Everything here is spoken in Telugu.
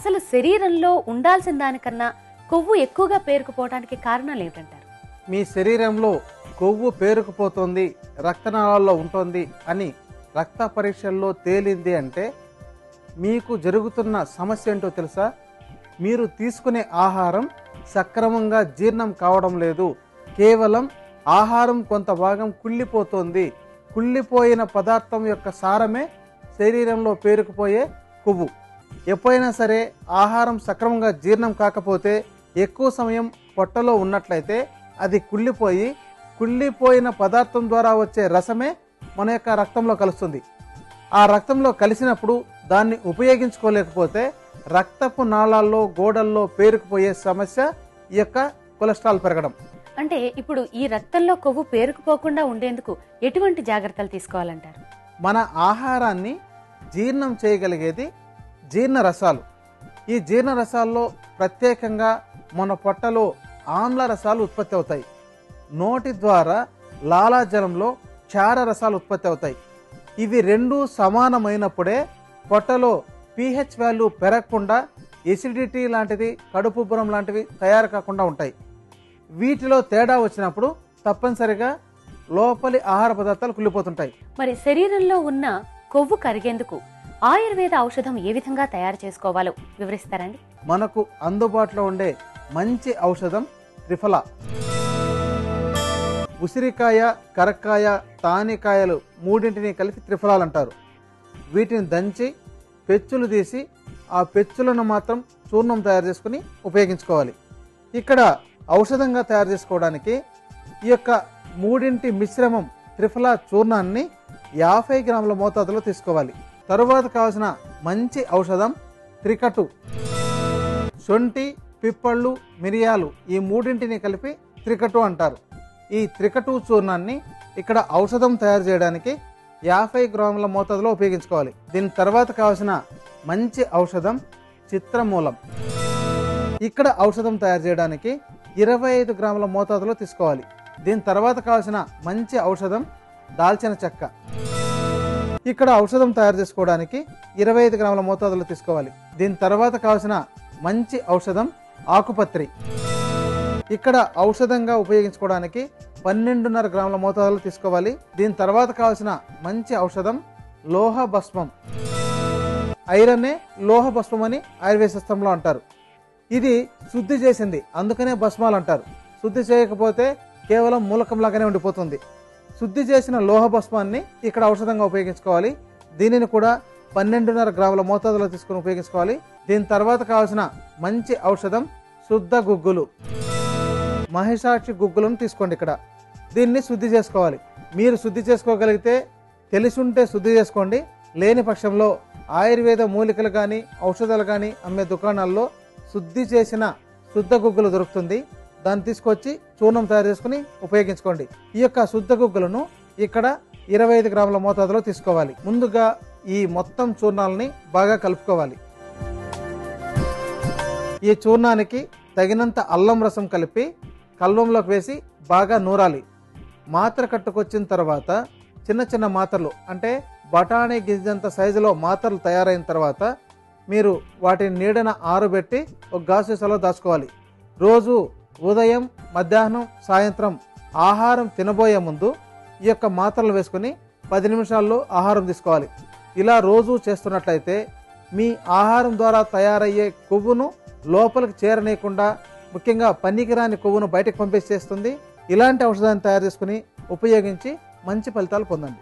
అసలు శరీరంలో ఉండాల్సిన దానికన్నా కొవ్వు ఎక్కువగా పేరుకుపోవడానికి కారణాలు ఏమిటంటారు? మీ శరీరంలో కొవ్వు పేరుకుపోతుంది రక్తనాళాల్లో ఉంటుంది అని రక్త పరీక్షల్లో తేలింది అంటే మీకు జరుగుతున్న సమస్య ఏంటో తెలుసా? మీరు తీసుకునే ఆహారం సక్రమంగా జీర్ణం కావడం లేదు. కేవలం ఆహారం కొంత భాగం కుళ్ళిపోతుంది. కుళ్ళిపోయిన పదార్థం యొక్క సారమే శరీరంలో పేరుకుపోయే కొవ్వు. ఎప్పుడైనా సరే ఆహారం సక్రమంగా జీర్ణం కాకపోతే ఎక్కువ సమయం పొట్టలో ఉన్నట్లయితే అది కుళ్ళిపోయి కుళ్ళిపోయిన పదార్థం ద్వారా వచ్చే రసమే మన యొక్క రక్తంలో కలుస్తుంది. ఆ రక్తంలో కలిసినప్పుడు దాన్ని ఉపయోగించుకోలేకపోతే రక్తపు నాళాల్లో గోడల్లో పేరుకుపోయే సమస్య ఈ యొక్క కొలెస్ట్రాల్ పెరగడం. అంటే ఇప్పుడు ఈ రక్తంలో కొవ్వు పేరుకుపోకుండా ఉండేందుకు ఎటువంటి జాగ్రత్తలు తీసుకోవాలంటారు? మన ఆహారాన్ని జీర్ణం చేయగలిగేది జీర్ణ రసాలు ఈ జీర్ణ రసాల్లో ప్రత్యేకంగా మన పొట్టలో ఆమ్ల రసాలు ఉత్పత్తి అవుతాయి. నోటి ద్వారా లాలాజలంలో క్షార రసాలు ఉత్పత్తి అవుతాయి. ఇవి రెండు సమానమైనప్పుడే పొట్టలో పిహెచ్ వాల్యూ పెరగకుండా ఎసిడిటీ లాంటిది కడుపుబ్బరం లాంటివి తయారు కాకుండా ఉంటాయి. వీటిలో తేడా వచ్చినప్పుడు తప్పనిసరిగా లోపలి ఆహార పదార్థాలు కుళ్ళిపోతుంటాయి. మరి శరీరంలో ఉన్న కొవ్వు కరిగేందుకు ఆయుర్వేద ఔషధం ఏ విధంగా తయారు చేసుకోవాలో వివరిస్తారండి. మనకు అందుబాటులో ఉండే మంచి ఔషధం త్రిఫల. ఉసిరికాయ కరక్కాయ తానికాయలు మూడింటిని కలిపి త్రిఫలాలు అంటారు వీటిని దంచి పెచ్చులు తీసి ఆ పెచ్చులను మాత్రం చూర్ణం తయారు చేసుకుని ఉపయోగించుకోవాలి. ఇక్కడ ఔషధంగా తయారు చేసుకోవడానికి ఈ యొక్క మూడింటి మిశ్రమం త్రిఫల చూర్ణాన్ని యాభై గ్రాముల మోతాదులో తీసుకోవాలి. తరువాత కావాల్సిన మంచి ఔషధం త్రికటు. శొంఠి పిప్పళ్ళు మిరియాలు ఈ మూడింటిని కలిపి త్రికటు అంటారు. ఈ త్రికటు చూర్ణాన్ని ఇక్కడ ఔషధం తయారు చేయడానికి యాభై గ్రాముల మోతాదులో ఉపయోగించుకోవాలి. దీని తర్వాత కావాల్సిన మంచి ఔషధం చిత్రమూలం. ఇక్కడ ఔషధం తయారు చేయడానికి ఇరవై ఐదు గ్రాముల మోతాదులో తీసుకోవాలి. దీని తర్వాత కావాల్సిన మంచి ఔషధం దాల్చిన చెక్క. ఇక్కడ ఔషధం తయారు చేసుకోవడానికి ఇరవై ఐదు గ్రాముల మోతాదులో తీసుకోవాలి. దీని తర్వాత కావాల్సిన మంచి ఔషధం ఆకుపత్రి. ఇక్కడ ఔషధంగా ఉపయోగించుకోవడానికి పన్నెండున్నర గ్రాముల మోతాదులో తీసుకోవాలి. దీని తర్వాత కావాల్సిన మంచి ఔషధం లోహ భస్మం. ఐరన్నే లోహ భస్మం అని ఆయుర్వేద శాస్త్రంలో అంటారు. ఇది శుద్ధి చేసింది అందుకనే భస్మాలు అంటారు. శుద్ధి చేయకపోతే కేవలం మూలకంలాగానే ఉండిపోతుంది. శుద్ధి చేసిన లోహభస్మాన్ని ఇక్కడ ఔషధంగా ఉపయోగించుకోవాలి. దీనిని కూడా పన్నెండున్నర గ్రాముల మోతాదులో తీసుకుని ఉపయోగించుకోవాలి. దీని తర్వాత కావాల్సిన మంచి ఔషధం శుద్ధ గుగ్గులు. మహిషాక్షి గుగ్గులను తీసుకోండి ఇక్కడ. దీన్ని శుద్ధి చేసుకోవాలి. మీరు శుద్ధి చేసుకోగలిగితే తెలిసి ఉంటే శుద్ధి చేసుకోండి. లేని పక్షంలో ఆయుర్వేద మూలికలు కానీ ఔషధాలు కానీ అమ్మే దుకాణాల్లో శుద్ధి చేసిన శుద్ధ గుగ్గులు దొరుకుతుంది. దాన్ని తీసుకొచ్చి చూర్ణం తయారు చేసుకుని ఉపయోగించుకోండి. ఈ యొక్క శుద్ధ గుగ్గులను ఇక్కడ ఇరవై ఐదు గ్రాముల మోతాదులో తీసుకోవాలి. ముందుగా ఈ మొత్తం చూర్ణాలని బాగా కలుపుకోవాలి. ఈ చూర్ణానికి తగినంత అల్లం రసం కలిపి కల్వంలోకి వేసి బాగా నూరాలి. మాత్ర కట్టుకొచ్చిన తర్వాత చిన్న చిన్న మాత్రలు అంటే బఠానీ గింజంత సైజులో మాత్రలు తయారైన తర్వాత మీరు వాటిని నీడన ఆరబెట్టి ఒక గాసుసలో దాచుకోవాలి. రోజు ఉదయం మధ్యాహ్నం సాయంత్రం ఆహారం తినబోయే ముందు ఈ యొక్క మాత్రలు వేసుకుని పది నిమిషాల్లో ఆహారం తీసుకోవాలి. ఇలా రోజు చేస్తున్నట్లయితే మీ ఆహారం ద్వారా తయారయ్యే కొవ్వును లోపలికి చేరనీయకుండా ముఖ్యంగా పనికిరాని కొవ్వును బయటకు పంపించేస్తుంది ఇలాంటి ఔషధాన్ని తయారు చేసుకుని ఉపయోగించి మంచి ఫలితాలు పొందండి.